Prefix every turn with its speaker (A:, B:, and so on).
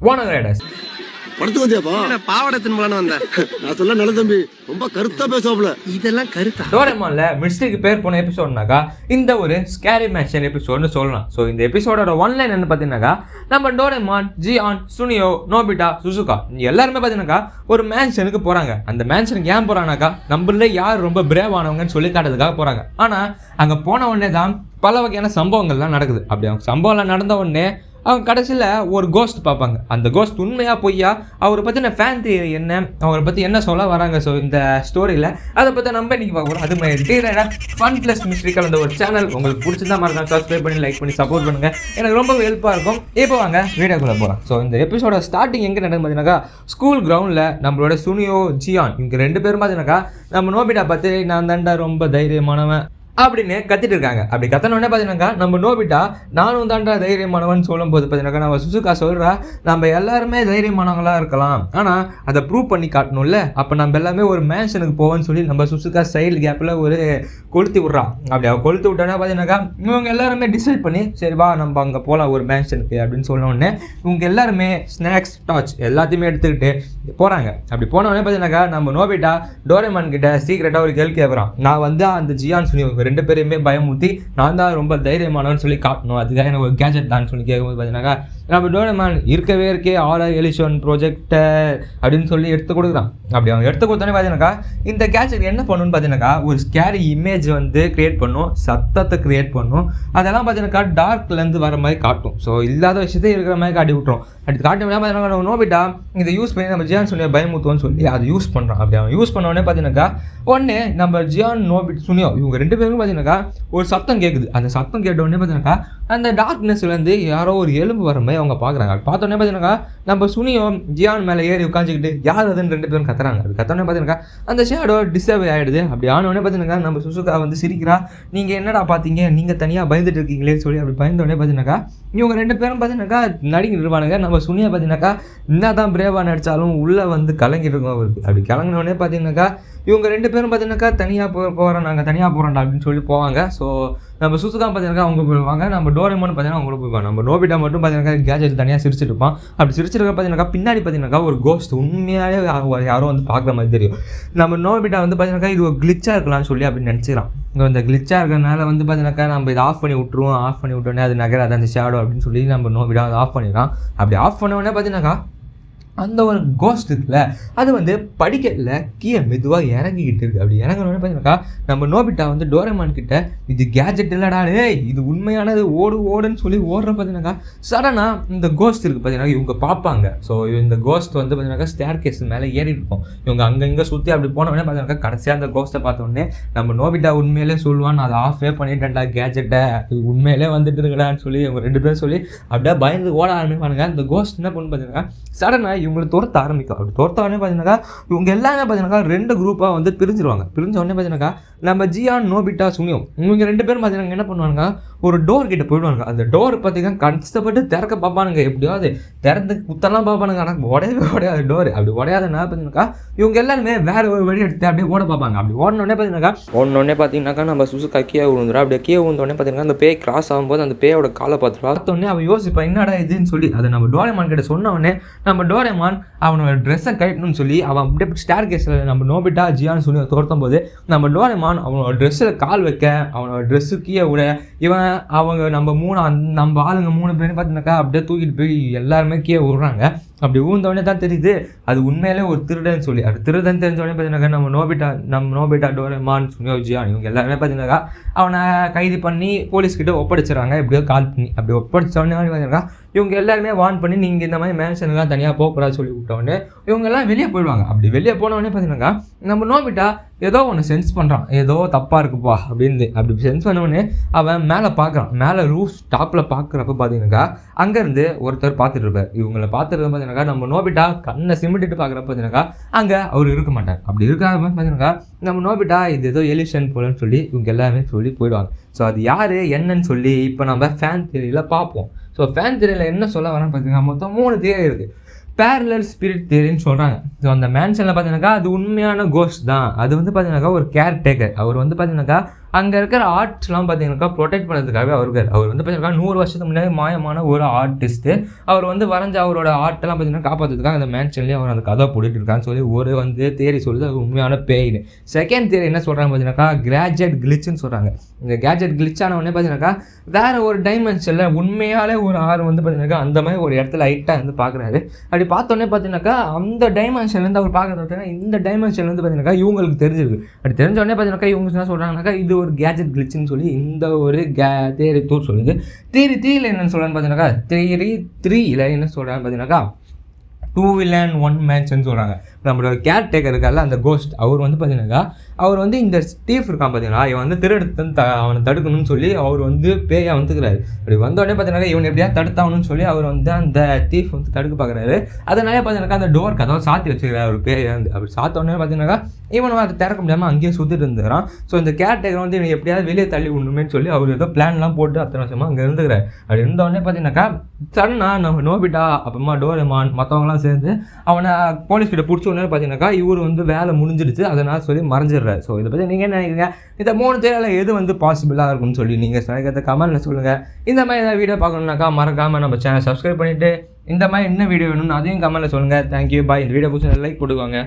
A: Owner Riders
B: வந்தியாப்பா
C: பாவாடை தின்பலான்னு வந்தேன்
B: நான் சொல்ல நல்ல தம்பி ரொம்ப கருத்தா பேசுவாப்ல
C: இதெல்லாம் கருத்தா?
A: டோரேமான்ல மிஸ்டேக்கு பேர் போன எபிசோட்னாக்கா இந்த ஒரு ஸ்கேரி மேஷன் எபிசோட்னு சொல்லலாம். ஸோ இந்த எபிசோடோட ஒன்லைன் என்ன பார்த்தீங்கன்னாக்கா நம்ம Doraemon Gian Suneo Nobita Shizuka எல்லாருமே பார்த்தீங்கன்னாக்கா ஒரு மேன்ஷனுக்கு போகிறாங்க அந்த மேன்ஷனுக்கு ஏன் போகிறாங்கனாக்கா நம்மள யார் ரொம்ப பிரேவ் ஆனவங்கன்னு சொல்லி காட்டுறதுக்காக போகிறாங்க ஆனால் அங்கே போன உடனே தான் பல வகையான சம்பவங்கள்லாம் நடக்குது. அப்படி அவங்க சம்பவம்லாம் நடந்த உடனே அவங்க கடைசியில் ஒரு கோஸ்ட் பார்ப்பாங்க. அந்த கோஸ்ட் உண்மையாக பொய்யா? அவரை பற்றின ஃபேன் தியரி என்ன? அவரை பற்றி என்ன சொல்ல வராங்க? ஸோ இந்த ஸ்டோரியில் அதை பற்றி நம்ம இன்றைக்கி பார்க்க போகிறோம் அது மாதிரி டீராக ஃபன் ப்ளஸ் மிஸ்ட்ரி கலந்த ஒரு சேனல் உங்களுக்கு பிடிச்சிருந்தா மறக்காம சப்ஸ்கிரைப் பண்ணி லைக் பண்ணி சப்போர்ட் பண்ணுங்கள் எனக்கு ரொம்ப ஹெல்ப்பாக இருக்கும். இப்போ வாங்க வீடியோக்குள்ளே போகலாம் ஸோ இந்த எபிசோட ஸ்டார்டிங் எங்கே நடக்கும் பார்த்தீங்கன்னாக்கா ஸ்கூல் கிரவுண்டில் நம்மளோட சுனியோ ஜியான் இங்கே ரெண்டு பேரும் பார்த்தீங்கன்னாக்கா நம்ம நோபிட்டா பார்த்து நான் தாண்டா ரொம்ப தைரியமானவன். அப்படின்னு கத்திட்டு இருக்காங்க. அப்படி கத்தனோடனே பார்த்தீங்கன்னாக்கா நம்ம நோபிட்டா நானும் தாண்டா தைரியமானவன் சொல்லும் போது பார்த்தீங்கன்னாக்கா நம்ம சுசுகா சொல்கிறா நம்ம எல்லாருமே தைரியமானவங்களாக இருக்கலாம். ஆனால் அதை ப்ரூவ் பண்ணி காட்டணும்ல. அப்போ நம்ம எல்லாமே ஒரு மேன்ஷனுக்கு போவோம்னு சொல்லி நம்ம சுசுகா சைடு கேப்பில் ஒரு கொளுத்தி விட்றா. அப்படி அவள் கொளுத்து விட்டோன்னா பார்த்தீங்கன்னாக்கா இவங்க எல்லாருமே டிசைட் பண்ணி சரி வா நம்ம அங்கே போகலாம் ஒரு மேன்ஷனுக்கு அப்படின்னு சொன்னோடனே இவங்க எல்லாருமே ஸ்நாக்ஸ் டாச் எல்லாத்தையுமே எடுத்துக்கிட்டு போகிறாங்க அப்படி போனோடனே பார்த்தீங்கன்னாக்கா நம்ம நோபிட்டா டோரேமான் கிட்ட சீக்கிரட்டாக ஒரு கேள்வி கேட்குறான் நான் வந்து அந்த ஜியான் சுனி ரெண்டு பேரையுமே பயமுத்தி நான் தான் ரொம்ப தைரியமானவன்னு சொல்லி காட்டணும். அதுக்காக எனக்கு ஒரு கேஜெட் தான் சொல்லி கேட்கும்போது பார்த்தீங்கன்னாக்கா நம்ம டோரேமான் இருக்கவே இருக்கே ஆர் எலிஷன் ப்ரொஜெக்டர் அப்படின்னு சொல்லி எடுத்து கொடுக்குறான். அப்படி அவங்க எடுத்து கொடுத்தோன்னே பார்த்தீங்கன்னாக்கா இந்த கேஜெட் என்ன பண்ணுன்னு பார்த்தீங்கன்னாக்கா ஒரு ஸ்கேரி இமேஜ் வந்து கிரியேட் பண்ணும் சத்தத்தை கிரியேட் பண்ணும். அதெல்லாம் பார்த்தீங்கன்னாக்கா டார்க்லேருந்து வர மாதிரி காட்டும். ஸோ இல்லாத விஷயத்தை இருக்கிற மாதிரி காட்டி விட்டுரும். அப்படி காட்டும் பார்த்தீங்கன்னா நோபிட்டா இதை யூஸ் பண்ணி நம்ம ஜியான் சுனியோ பயமுத்துவோன்னு சொல்லி அதை யூஸ் பண்ணுறான் அப்படி அவன் யூஸ் பண்ணோடனே பார்த்தீங்கன்னாக்கா உடனே நம்ம ஜியான் நோபிட் சுனியோ இவங்க ரெண்டு பேரும் பார்த்தீங்கன்னாக்கா ஒரு சத்தம் கேட்குது அந்த சத்தம் கேட்ட உடனே பார்த்தீங்கன்னாக்கா அந்த டார்க்னஸ்லேருந்து யாரோ ஒரு எலும்பு வர மாதிரி அவங்க பார்க்குறாங்க பார்த்தோன்னே பார்த்த உடனே பார்த்தீங்கன்னாக்கா நம்ம சுனியோ ஜியான் மேலே ஏறி உட்காந்துக்கிட்டு யார் அதுன்னு ரெண்டு பேரும் கத்துறாங்க. அது கத்தோடனே பார்த்தீங்கன்னாக்கா அந்த ஷேடோ டிஸ்டர்ப் ஆகிடுது அப்படி ஆன பார்த்தீங்கன்னாக்கா நம்ம சுசுகா வந்து சிரிக்கிறா. நீங்கள் என்னடா பார்த்தீங்க நீங்கள் தனியாக பயந்துட்டு இருக்கீங்களேன்னு சொல்லி அப்படி பயந்தோடனே பார்த்தீங்கன்னாக்கா இவங்க ரெண்டு பேரும் பார்த்தீங்கன்னாக்கா நடிக்கிட்டு இருப்பானுங்க. நம்ம சுனியை பார்த்தீங்கன்னாக்கா என்ன தான் பிரேவாக நடித்தாலும் உள்ளே வந்து கலங்கிட்டு இருக்கும் அவருக்கு. அப்படி கலங்கினோடனே பார்த்தீங்கன்னாக்கா இவங்க ரெண்டு பேரும் பார்த்தீங்கன்னாக்கா தனியாக போ போகிறோம் நாங்கள் தனியாக போகிறோம்டா அப்படின்னு அப்படின்னு சொல்லி போவாங்க. ஸோ நம்ம சுசுகா பார்த்தீங்கன்னா அவங்க போயிடுவாங்க. நம்ம டோரேமோன் பார்த்தீங்கன்னா அவங்க போயிடுவாங்க. நம்ம நோபிட்டா மட்டும் பார்த்தீங்கன்னா கேஜெட் தனியாக சிரிச்சிட்டு இருப்பான். அப்படி சிரிச்சிருக்க பார்த்தீங்கன்னா பின்னாடி பார்த்தீங்கன்னாக்கா ஒரு கோஸ்ட் உண்மையாகவே யாரோ வந்து பார்க்குற மாதிரி தெரியும். நம்ம நோபிட்டா வந்து பார்த்தீங்கன்னாக்கா இது ஒரு கிளிச்சாக இருக்கலாம்னு சொல்லி அப்படி நினச்சிக்கிறான். இந்த கிளிச்சாக இருக்கிறனால வந்து பார்த்தீங்கன்னாக்கா நம்ம இதை ஆஃப் பண்ணி விட்ருவோம் ஆஃப் பண்ணி விட்டோன்னே அது நகராது. அந்த ஷேடோ அப்படின்னு சொல்லி நம்ம நோபிட்டா ஆஃப் பண்ணிடலாம் அப்படி ஆஃப் பண்ண உடனே பார்த்தீங்கன்னாக்கா அந்த ஒரு கோஸ்ட் இருக்குல்ல அது வந்து படிக்கட்டில் கீழே மெதுவாக இறங்கிக்கிட்டு இருக்கு. அப்படி இறங்கினோடனே பார்த்தீங்கன்னாக்கா நம்ம நோபிட்டா வந்து டோரேமான் கிட்ட இது கேஜெட் இல்லடா இது உண்மையானது ஓடு ஓடுன்னு சொல்லி ஓடுற பார்த்தீங்கன்னாக்கா சடனாக இந்த கோஸ்ட் இருக்குது பார்த்தீங்கன்னா இவங்க பார்ப்பாங்க ஸோ இந்த கோஸ்ட் வந்து பார்த்தீங்கன்னாக்கா ஸ்டேர் கேஸ் மேலே ஏறி இருக்கும். இவங்க அங்கங்கே சுற்றி அப்படி போனவொடனே பார்த்தீங்கன்னாக்கா கடைசியாக அந்த கோஸ்ட்டை பார்த்த நம்ம நோபிட்டா உண்மையிலே சொல்லுவான் நான் அதை ஆஃபே பண்ணிட்டேன்டா கேஜெட்டை இது உண்மையிலே வந்துட்டு இருக்கடான்னு சொல்லி இவங்க ரெண்டு பேரும் சொல்லி அப்படியே பயந்து ஓட ஆரம்பிப்பானுங்க. இந்த கோஸ்ட் என்ன பண்ணு பார்த்தீங்கன்னா சடனாக இவங்களை துரத்த ஆரம்பிக்கும். அப்படி துரத்த உடனே பார்த்தீங்கன்னாக்கா இவங்க எல்லாமே பார்த்தீங்கன்னாக்கா ரெண்டு குரூப்பாக வந்து பிரிஞ்சிருவாங்க. பிரிஞ்ச உடனே பார்த்தீங்கன்னாக்கா நம்ம ஜியான் நோபிட்டா சுனியும் இவங்க ரெண்டு பேரும் பார்த்தீங்கன்னா என்ன பண்ணுவாங்க ஒரு டோர் கிட்ட போயிடுவாங்க அந்த டோர் பார்த்தீங்கன்னா கஷ்டப்பட்டு திறக்க பார்ப்பானுங்க. எப்படியாவது திறந்து குத்தலாம் பார்ப்பானுங்க. ஆனால் உடையவே உடையாது டோர் அப்படி உடையாதுன்னா பார்த்தீங்கன்னாக்கா இவங்க எல்லாருமே வேற ஒரு வழி எடுத்து அப்படியே ஓட பார்ப்பாங்க. அப்படி ஓடனோடனே பார்த்தீங்கன்னாக்கா ஓடனோடனே பார்த்தீங்கன்னாக்கா நம்ம சுசுக்கா கீழே விழுந்துடும் அப்படியே கீழே விழுந்தோடனே பார்த்தீங்கன்னா அந்த பேய் கிராஸ் ஆகும்போது அந்த பேயோட காலை பார்த்துருவா பார்த்தோடனே அவன் யோசிப்பா என்னடா இதுன்னு சொல்லி அதை நம்ம டோரேமான் கிட்ட சொன்ன உடனே நம்ம டோரேமான் அவனோட ட்ரெஸ்ஸை கட்டணும்னு சொல்லி அவன் அப்படியே ஸ்டார் கேஸில் நம்ம நோபிட்டா ஜியான்னு சொல்லி தோர்த்தும் போது நம்ம டோரேமான் அவனோட ட்ரெஸ்ஸில் கால் வைக்க அவனோட ட்ரெஸ்ஸு கீழே விட இவன் அவங்க நம்ம மூணு அந் நம்ம ஆளுங்க மூணு பேரும் பார்த்தீங்கன்னாக்கா அப்படியே தூக்கிட்டு போய் எல்லாருமே கீழே விடுறாங்க. அப்படி ஊழ்ந்தவொடனே தான் தெரியுது அது உண்மையிலே ஒரு திருடன் சொல்லி. அது திருடன் தெரிஞ்சவொடனே பார்த்தீங்கன்னாக்கா நம்ம நோபிட்டா நம்ம நோபிட்டா டோரேமான் சுனியோ ஜியான் இவங்க எல்லாருமே பார்த்தீங்கன்னாக்கா அவனை கைது பண்ணி போலீஸ்கிட்ட ஒப்படைச்சிடறாங்க. எப்படியோ கால் பண்ணி அப்படி ஒப்படைச்ச உடனே பார்த்தீங்கன்னா இவங்க எல்லாருமே வார்ன் பண்ணி நீங்கள் இந்த மாதிரி மேன்ஷனுக்குலாம் தனியாக போக கூடாது சொல்லி விட்ட இவங்கெல்லாம் வெளியே போயிடுவாங்க. அப்படி வெளியே போனவொடனே பார்த்தீங்கன்னாக்கா நம்ம நோபிட்டா ஏதோ ஒன்று சென்ஸ் பண்ணுறான் ஏதோ தப்பாக இருக்குப்பா அப்படின்னு அப்படி சென்ஸ் பண்ண அவன் மேலே பார்க்குறான் மேலே ரூஃப் டாப்பில் பார்க்குறப்ப பார்த்தீங்கன்னாக்கா அங்கேருந்து ஒருத்தர் பார்த்துட்டு இருப்பார். இவங்கள பார்த்துட்டு பார்த்தீங்கன்னாக்கா நம்ம நோபிட்டா கண்ணை சிமிட்டிட்டு பார்க்குறப்ப பார்த்தீங்கன்னாக்கா அங்கே அவர் இருக்க மாட்டார். அப்படி இருக்காத பார்த்தீங்கன்னாக்கா நம்ம நோபிட்டா இது ஏதோ எலிஷன் போலன்னு சொல்லி இவங்க எல்லாமே சொல்லி போயிடுவாங்க. ஸோ அது யார் என்னன்னு சொல்லி இப்போ நம்ம ஃபேன் தியரியில் பார்ப்போம். ஸோ ஃபேன் தியரியில் என்ன சொல்ல வரேன்னு பார்த்தீங்கன்னா மொத்தம் மூணு தியரி இருக்குது பேரலர் ஸ்பிரிட் தேரின்னு சொல்கிறாங்க ஸோ அந்த மேன்ஷனில் பார்த்தீங்கன்னாக்கா அது உண்மையான கோஸ்ட் தான். அது வந்து பார்த்தீங்கன்னாக்கா ஒரு கேர் டேக்கர் அவர் வந்து பார்த்தீங்கன்னாக்கா அங்கே இருக்கிற ஆர்ட்ஸ்லாம் பார்த்தீங்கன்னாக்கா ப்ரொடெக்ட் பண்ணுறதுக்காகவே அவர்கள் அவர் வந்து பார்த்தீங்கன்னா நூறு வருஷத்துக்கு முன்னாடி மாயமான ஒரு ஆர்டிஸ்ட்டு அவர் வந்து வரைஞ்ச அவரோட ஆர்ட்டெல்லாம் பார்த்தீங்கன்னா காப்பாற்றுறதுக்காக அந்த மேன்ஷன்லேயே அவர் அந்த கதை போட்டுட்டு இருக்கான்னு சொல்லி ஒரு வந்து தேரி சொல்லுது அது உண்மையான பேயின்னு செகண்ட் தேரி என்ன சொல்கிறாங்க பார்த்தீங்கன்னாக்கா கிராஜுவேட் கிளிச்சுன்னு சொல்கிறாங்க இந்த கேஜெட் கிளிச் உடனே பார்த்தீங்கன்னாக்கா வேறு ஒரு டைமென்ஷனில் உண்மையாலே ஒரு ஆறு வந்து பார்த்தீங்கன்னாக்கா அந்த மாதிரி ஒரு இடத்துல லைட்டாக வந்து பார்க்குறாரு அப்படி பார்த்தோன்னே பார்த்தீங்கன்னாக்கா அந்த டைமென்ஷன்லேருந்து அவர் பார்க்குறது பார்த்தீங்கன்னா இந்த டைமென்ஷன்லேருந்து பார்த்தீங்கன்னாக்கா இவங்களுக்கு தெரிஞ்சிருக்கு. அப்படி தெரிஞ்சோடனே பார்த்தீங்கன்னாக்கா இவங்க என்ன சொல்கிறாங்கனாக்கா இது ஒரு கேஜெட் கிளிச்சுன்னு சொல்லி இந்த ஒரு கே தேரி டூ சொல்லுது. தேரி த்ரீயில் என்னன்னு சொல்கிறான்னு பார்த்தீங்கன்னாக்கா தேரி த்ரீயில் என்ன சொல்கிறான்னு பார்த்தீங்கன்னாக்கா டூ வில்லன் ஒன் மேட்ச்னு சொல்கிறாங்க நம்மளோட கேர் டேக்கர் இருக்கார்ல அந்த கோஸ்ட் அவர் வந்து பார்த்தீங்கன்னாக்கா அவர் வந்து இந்த ஸ்டீஃப் இருக்கான் பார்த்தீங்கன்னா இவன் வந்து திருடுத்து த அவனை தடுக்கணும்னு சொல்லி அவர் வந்து பேயாக வந்துக்கிறாரு. அப்படி வந்தோடனே பார்த்தீங்கன்னா இவன் எப்படியா தடுத்தாகணும்னு சொல்லி அவர் வந்து அந்த தீஃப் வந்து தடுக்க பார்க்குறாரு. அதனால பார்த்தீங்கன்னாக்கா அந்த டோர் கதவை சாத்தி வச்சுக்கிறார் ஒரு பேயை வந்து. அப்படி சாத்தோடனே பார்த்தீங்கன்னாக்கா இவன் அதை திறக்க முடியாமல் அங்கேயே சுற்றிட்டு இருந்துக்கிறான். ஸோ இந்த கேர் டேக்கர் வந்து இவன் எப்படியாவது வெளியே தள்ளி விடணுமேனு சொல்லி அவர் ஏதோ பிளான்லாம் போட்டு அத்தனை வருஷமாக அங்கே இருந்துக்கிறார். அப்படி இருந்தோடனே பார்த்தீங்கன்னாக்கா சடனாக நம்ம நோபிட்டா அப்புறமா டோரமான் மற்றவங்களாம் சேர்ந்து அவனை போலீஸ் கிட்ட பிடிச்சி உடனே பார்த்தீங்கன்னாக்கா இவர் வந்து வேலை முடிஞ்சிடுச்சு. அதனால் சொல்லி மறைஞ்சிடுறாரு. ஸோ இதை பற்றி நீங்கள் என்ன நினைக்கிறீங்க? இந்த மூணு தேரில் எது வந்து பாசிபிளாக இருக்கும்னு சொல்லி நீங்கள் நினைக்கிறத கமெண்ட்டில் சொல்லுங்கள் இந்த மாதிரி ஏதாவது வீடியோ பார்க்கணுன்னாக்கா மறக்காமல் நம்ம சேனல் சப்ஸ்கிரைப் பண்ணிவிட்டு இந்த மாதிரி என்ன வீடியோ வேணும்னு அதையும் கமெண்ட்டில் சொல்லுங்கள் தேங்க்யூ பாய் இந்த வீடியோ பிடிச்ச லைக் போட்டுக்கோங்க.